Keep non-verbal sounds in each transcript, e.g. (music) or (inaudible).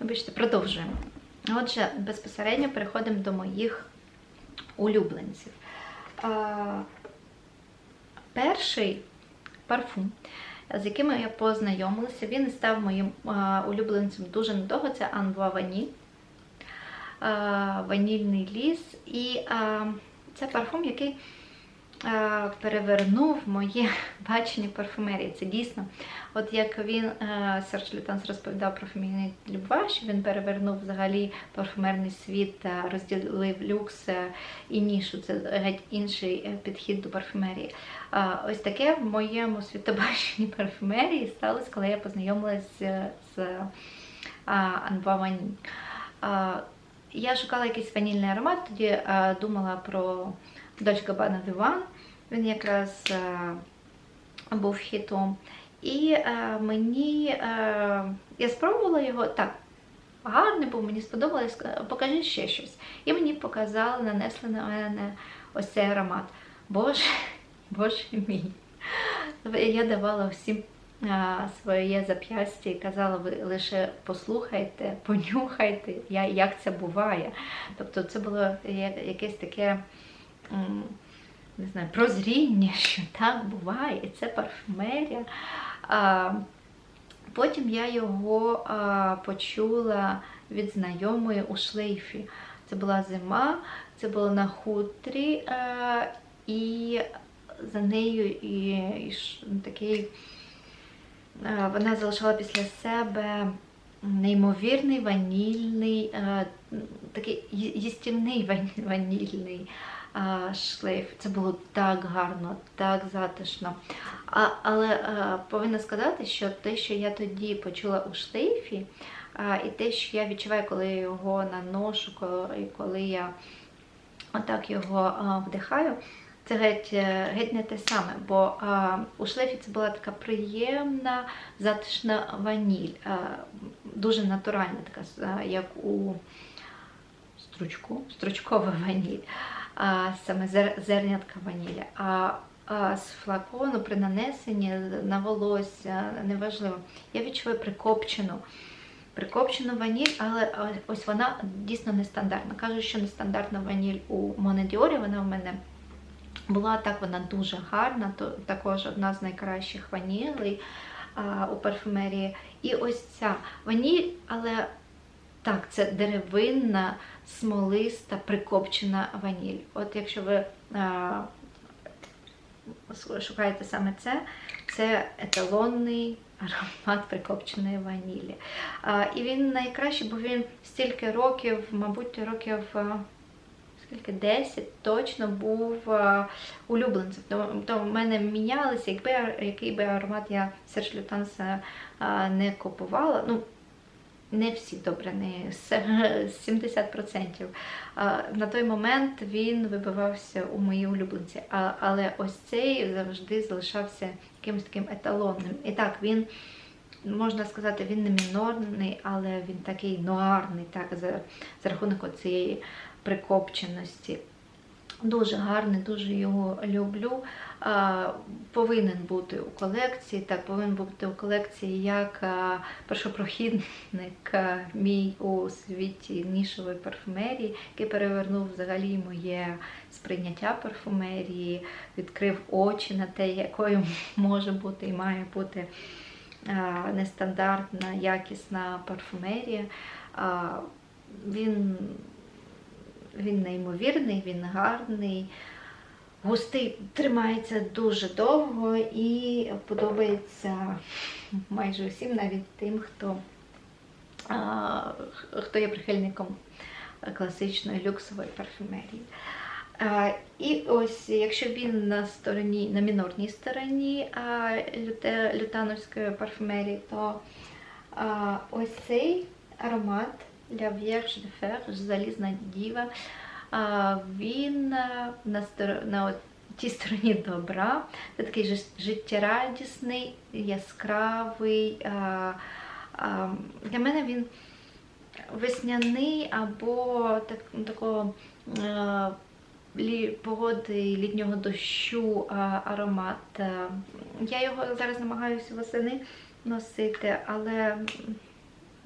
Вибачте, продовжуємо. Отже, безпосередньо переходимо до моїх улюбленців. Перший парфум, з яким я познайомилася, він став моїм улюбленцем дуже недовго. Це Анва Вані. А, ванільний ліс. І це парфум, який перевернув моє (laughs) бачення парфумерії. Це дійсно, от як він, е, Серж Лютанс розповідав про фемінний Любва, що він перевернув взагалі парфумерний світ, розділив люкс е, і нішу. Це геть інший е, підхід до парфумерії. Ось таке в моєму світобаченні (laughs) парфумерії сталося, коли я познайомилася з Анва. Я шукала якийсь ванільний аромат, тоді е, думала про Dolce Gabbana Divan. Він якраз е, був хітом. І е, мені е, я спробувала його так. Гарний був, мені сподобалось, покажи ще щось. І мені показали, нанесли на мене ось цей аромат. Боже, (laughs) боже мій. Я давала всім своє зап'ястя і казала, ви лише послухайте, понюхайте, як це буває. Тобто це було якесь таке. Не знаю, прозріння, що так буває, і це парфумерія. Потім я його почула від знайомої у шлейфі. Це була зима, це було на хутрі, а, і за нею і, і такий а, вона залишала після себе неймовірний ванільний, а, такий їстівний ванільний шлейф. Це було так гарно, так затишно. А, але а, повинна сказати, що те, що я тоді почула у шлейфі, а, і те, що я відчуваю, коли я його наношу, коли, коли я отак його а, вдихаю, це геть, е, геть не те саме, бо а, у шлейфі це була така приємна, затишна ваніль, а, дуже натуральна, така, як у стручку, стручкова (laughs) ваніль, а, саме зер- зернятка ванілі. А, а з флакону при нанесенні на волосся, неважливо, я відчуваю прикопчену. Прикопчену ваніль, але ось вона дійсно нестандартна. Кажуть, що нестандартна ваніль у Монедіорі, вона в мене була так, вона дуже гарна, то також одна з найкращих ванілей а, у парфумерії. І ось ця ваніль, але так, це деревинна, смолиста, прикопчена ваніль. От якщо ви шукаєте саме це, це еталонний аромат прикопченої ванілі. І він найкращий, бо він стільки років, мабуть, років. Скільки 10 точно був а, улюбленцем. То, в мене мінялися, якби який би аромат я Серж Лютанс а, не купувала. Ну, не всі добре, не с- 70%. На той момент він вибивався у мої улюбленці. Але ось цей завжди залишався якимось таким еталонним. І так, він, можна сказати, він не мінорний, але він такий нуарний, так, за, за рахунок цієї прикопченості. Дуже гарний, дуже його люблю. Повинен бути у колекції. Так, повинен бути у колекції як першопрохідник мій у світі нішової парфумерії, який перевернув взагалі моє сприйняття парфумерії, відкрив очі на те, якою може бути і має бути нестандартна, якісна парфумерія. Він він неймовірний, він гарний, густий, тримається дуже довго і подобається майже усім, навіть тим, хто, а, хто є прихильником класичної люксової парфюмерії. А, і ось, якщо він на стороні, на мінорній стороні а, люте, лютановської парфюмерії, то а, ось цей аромат для Vierge de Fer, залізна діва, він на, стор... на тій стороні добра. Це такий життєрадісний, яскравий. А, а, для мене він весняний або так, такого погоди літнього дощу аромат. Я його зараз намагаюся восени носити, але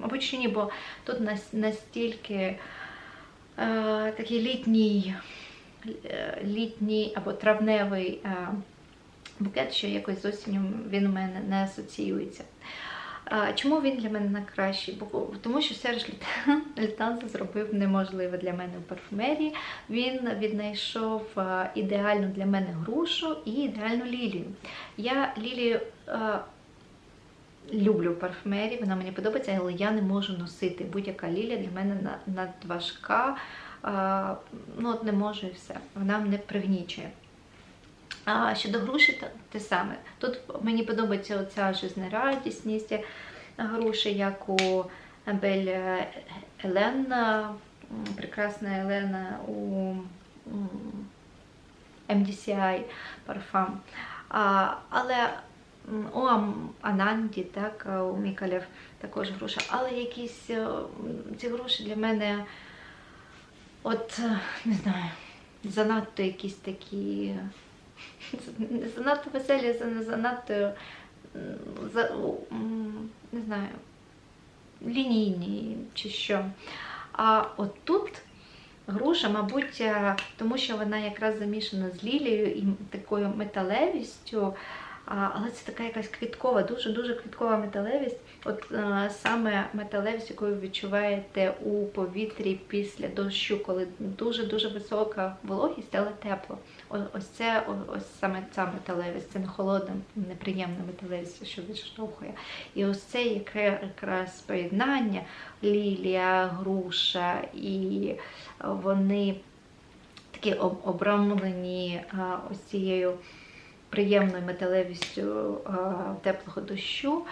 Мабуть, ні, бо тут настільки е, такий літній, е, літній або травневий е, букет, що якось з осінню він у мене не асоціюється. Чому він для мене найкращий? Тому що Серж (laughs) Літанса зробив неможливе для мене в парфумерії. Він віднайшов ідеальну для мене грушу і ідеальну лілію. Я лілію люблю в парфумерії, вона мені подобається, але я не можу носити. Будь-яка лілія для мене надважка. Ну, от не можу і все. Вона мене пригнічує. А щодо груші, те саме. Тут мені подобається оця жизнерадісність груші, як у Бель Елена, прекрасна Елена у MDCI парфам. А, але у Ананді, так, у Мікалев також груша. Але якісь е, ці груші для мене, от е, не знаю, занадто якісь такі (laughs) занадто веселі, занадто не знаю, лінійні чи що. А от тут груша, мабуть, е, тому що вона якраз замішана з лілією і такою металевістю. Але це така якась квіткова, дуже-дуже квіткова металевість. От е, саме металевість, яку ви відчуваєте у повітрі після дощу, коли дуже-дуже висока вологість, але тепло. Ось це ось саме ця металевість, це не холодна, неприємна металевість, що відштовхує. І ось це якраз поєднання лілія, груша, і вони такі об- обрамлені ось цією приємною металевістю теплого дощу,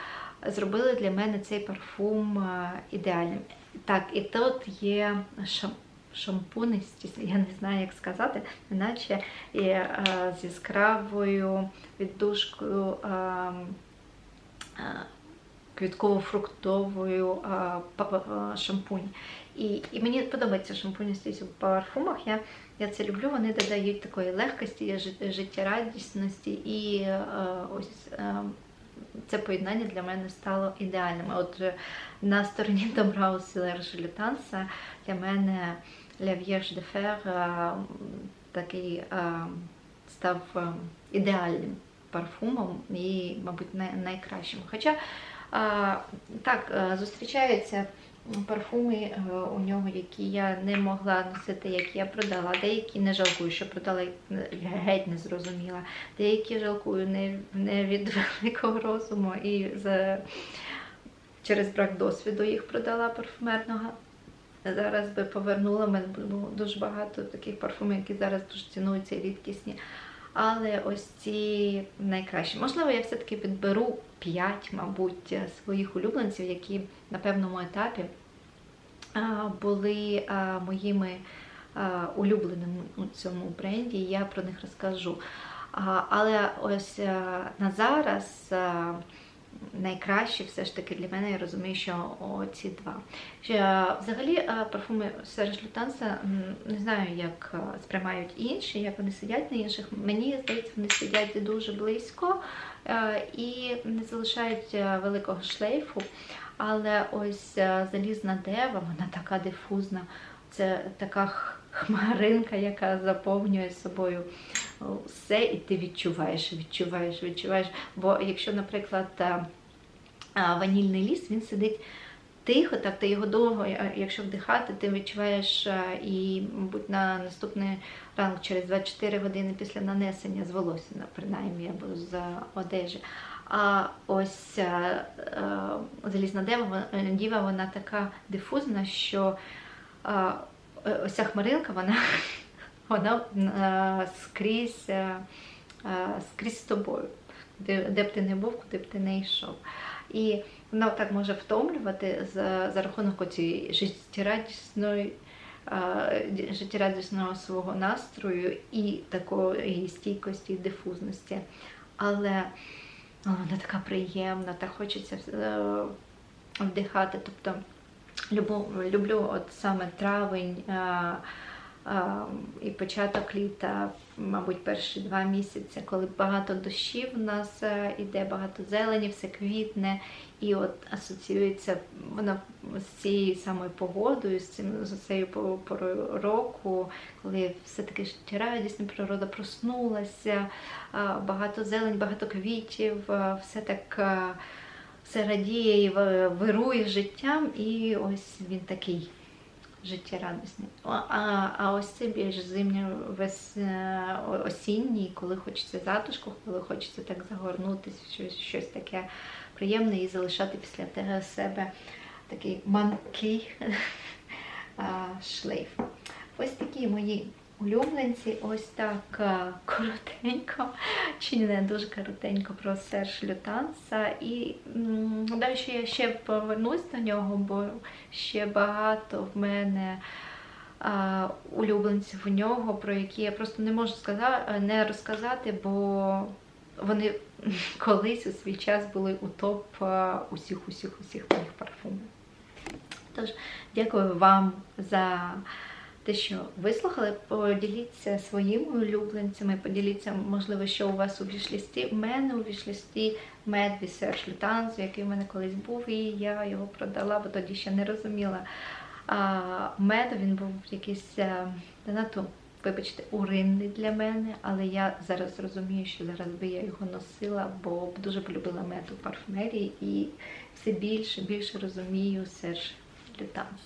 зробили для мене цей парфум ідеальним. Так, і тут є шам- шампунистість, я не знаю, як сказати, іначе і, а, з яскравою віддушкою. Квітково-фруктовою шампунь. І, і мені подобається шампуністість у парфумах. Я, я це люблю. Вони додають такої легкості, життєрадісності, і е, ось е, це поєднання для мене стало ідеальним. Отже, на стороні (laughs) добра у Сілер Жилітанса для мене La Vierge de Fer такий е, став ідеальним парфумом і, мабуть, най- найкращим. Хоча так, е, зустрічаються парфуми е, у нього, які я не могла носити, які я продала. Деякі не жалкую, що продала е, геть не зрозуміла. Деякі жалкую не, не від (laughs) великого розуму і за, через брак досвіду їх продала парфумерного. Зараз би повернула, мене було дуже багато таких парфумів, які зараз дуже цінуються і рідкісні. Але ось ці найкращі. Можливо, я все-таки підберу 5, мабуть, своїх улюбленців, які на певному етапі були моїми улюбленими у цьому бренді. і Я про них розкажу. Але ось на зараз а, найкраще все ж таки для мене, я розумію, що ці два. Взагалі, парфуми Серж Лютанса, не знаю, як сприймають інші, як вони сидять на інших. Мені здається, вони сидять дуже близько е, і не залишають е, великого шлейфу. Але ось е, залізна дева, вона така дифузна. Це така хмаринка, яка заповнює собою все, і ти відчуваєш, відчуваєш, відчуваєш. Бо якщо, наприклад, е, ванільний ліс, він сидить тихо, так ти його довго, е, якщо вдихати, ти відчуваєш е, і, мабуть, на наступний ранок через 24 години після нанесення з волосся, принаймні, або з одежі. А ось е, е, залізна діва, вона така дифузна, що е, ось ця хмаринка, вона, (laughs) вона е, скрізь, е, е, скрізь з тобою. Де, де б ти не був, куди б ти не йшов. І вона так може втомлювати за, за рахунок цієї життєрадісної е, життєрадісного свого настрою і такої стійкості, дифузності. Але вона така приємна, так хочеться е, вдихати. Тобто люблю, люблю от саме травень, е, а, і початок літа, мабуть, перші два місяці, коли багато дощів у нас е, іде, багато зелені, все квітне, і от асоціюється воно з цією самою погодою, з цим з цією порою року, коли все таки життєрадісна природа проснулася, а, багато зелень, багато квітів, а, все так. Все радіє і вирує життям, і ось він такий життєрадісний. А, а ось це більш зимньо вес, е, осінній, коли хочеться затишку, коли хочеться так загорнутися, щось, щось таке приємне і залишати після себе такий манкий (laughs) шлейф. Ось такі мої улюбленці, ось так (laughs) коротенько, чи не дуже коротенько про Серж Лютанса. І що я ще повернусь до нього, бо ще багато в мене а, улюбленців у нього, про які я просто не можу сказати, не розказати, бо вони (laughs) колись у свій час були у топ усіх, усіх, усіх моїх парфумів. Тож, дякую вам за те, що вислухали. Поділіться своїми улюбленцями, поділіться, можливо, що у вас у вішлісті. У мене у вішлісті мед від Серж Лютанс, який в мене колись був, і я його продала, бо тоді ще не розуміла. А, мед він був якийсь е, занадто, вибачте, уринний для мене, але я зараз розумію, що зараз би я його носила, бо дуже полюбила мед у парфумерії і все більше, більше розумію Серж Лютанс.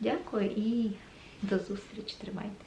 Дякую і до зустрічі. Тримайтеся.